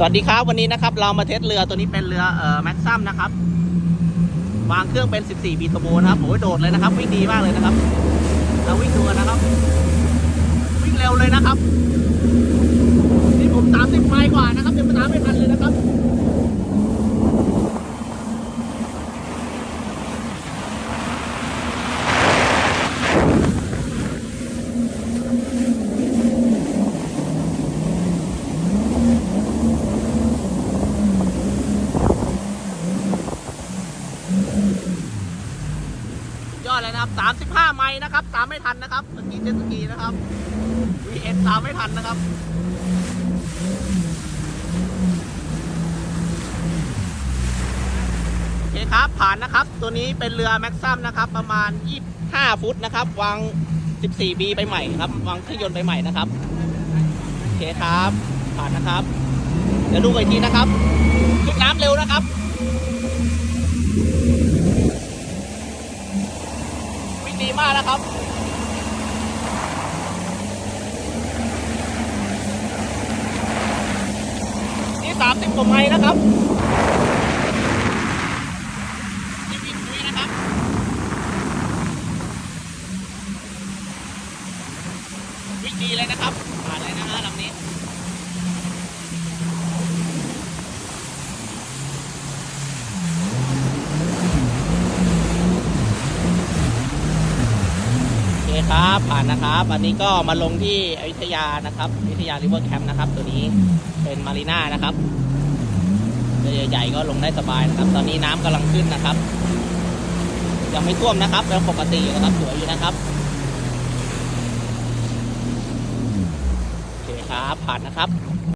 สวัสดีครับวันนี้นะครับเรามาเทสเรือตัวนี้เป็นเรือเอ่อแม็กซัมนะครับ วางเครื่องเป็น 14 บีทโบนะครับโอ้ยโดดเลยนะครับ วิ่งดีมากเลยนะครับ เราวิ่งดูนะครับ วิ่งเร็วเลยนะครับ นี่ผม 30 ไมล์กว่านะครับยังตามไม่ทันเลยนะครับ ดเลยนะครับ 35 ไมล์นะครับ ตามไม่ทันนะครับเมื่อกี้เจ็ตสกีนะครับ VN ตามไม่ทันนะครับโอเคครับผ่านนะครับ ตัวนี้เป็นเรือแม็กซัมนะครับ ประมาณ 25 ฟุตนะครับ วาง 14B ไปใหม่ครับ วางเครื่องยนต์ไปใหม่นะครับโอเคครับ ผ่านนะครับ เดี๋ยวดูอีกทีนะครับ ขึ้นน้ำเร็วนะครับ วิ่ง ดีมากนะครับนี่สามสิบกว่าไมล์นะครับนี่วิ่งดุยนะครับวิ่งดีเลยนะครับผ่านเลยนะฮะลำนี้ เคครับ ผ่านนะครับ อันนี้ก็มาลงที่อยุธยานะครับอยุธยาริเวอร์แคมป์นะครับ ตัวนี้เป็นมารีน่านะครับเรือใหญ่ๆก็ลงได้สบายนะครับ ตอนนี้น้ำกำลังขึ้นนะครับ ยังไม่ท่วมนะครับเป็นปกติอยู่นะครับสวยอยู่นะครับโอเคครับผ่านนะครับ